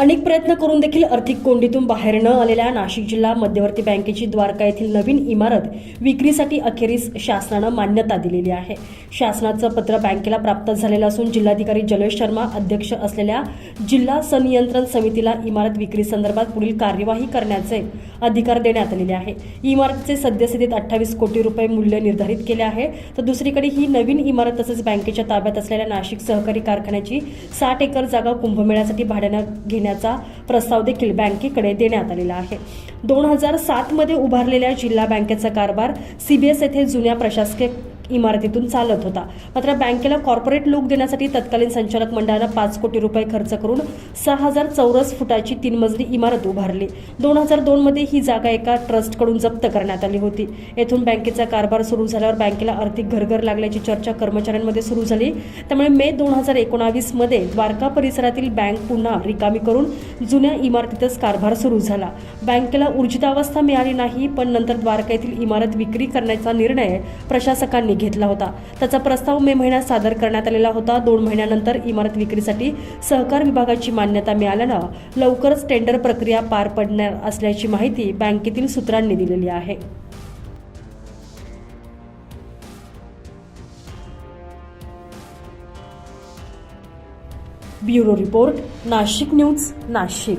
अनेक प्रयत्न करून देखील आर्थिक कोंडीतून बाहेर न आलेल्या नाशिक जिल्हा मध्यवर्ती बँकेची द्वारका येथील नवीन इमारत विक्रीसाठी अखेरीस शासनानं मान्यता दिलेली आहे. शासनाचं पत्र बँकेला प्राप्त झालेलं असून जिल्हाधिकारी जलेश शर्मा अध्यक्ष असलेल्या जिल्हा संनियंत्रण समितीला इमारत विक्री संदर्भात पुढील कार्यवाही करण्याचे अधिकार देण्यात आलेले आहे. इमारतीचे सद्यस्थितीत अठ्ठावीस कोटी रुपये मूल्य निर्धारित केले आहे. तर दुसरीकडे ही नवीन इमारत तसेच बँकेच्या ताब्यात असलेल्या नाशिक सहकारी कारखान्याची साठ एकर जागा कुंभमेळ्यासाठी भाड्यानं घेण्यात घेण्याचा प्रस्ताव देखील बँकेकडे देण्यात आलेला आहे. दोन हजार सातमध्ये उभारलेल्या जिल्हा बँकेचा कारभार सीबीएस येथे जुन्या प्रशासकीय इमारतीतून चालत होता. मात्र बँकेला कॉर्पोरेट लूक देण्यासाठी तत्कालीन संचालक मंडळानं पाच कोटी रुपये खर्च करून सहा हजार चौरस फुटाची तीन मजली इमारत उभारली. दोन हजार दोनमध्ये ही जागा एका ट्रस्टकडून जप्त करण्यात आली होती. येथून बँकेचा कारभार सुरू झाल्यावर बँकेला आर्थिक घरघर लागल्याची चर्चा कर्मचाऱ्यांमध्ये सुरू झाली. त्यामुळे मे दोन हजार एकोणावीसमध्ये द्वारका परिसरातील बँक पुन्हा रिकामी करून जुन्या इमारतीतच कारभार सुरू झाला. बँकेला ऊर्जितावस्था मिळाली नाही पण नंतर द्वारका येथील इमारत विक्री करण्याचा निर्णय प्रशासकांनी घेतला होता. त्याचा प्रस्ताव मे महिन्यात सादर करण्यात आलेला होता. दोन महिन्यानंतर इमारत विक्रीसाठी सहकार विभागाची मान्यता मिळाल्यानं लवकरच टेंडर प्रक्रिया पार पडणार असल्याची माहिती बँकेतील सूत्रांनी दिलेली आहे. Bureau report Nashik news Nashik.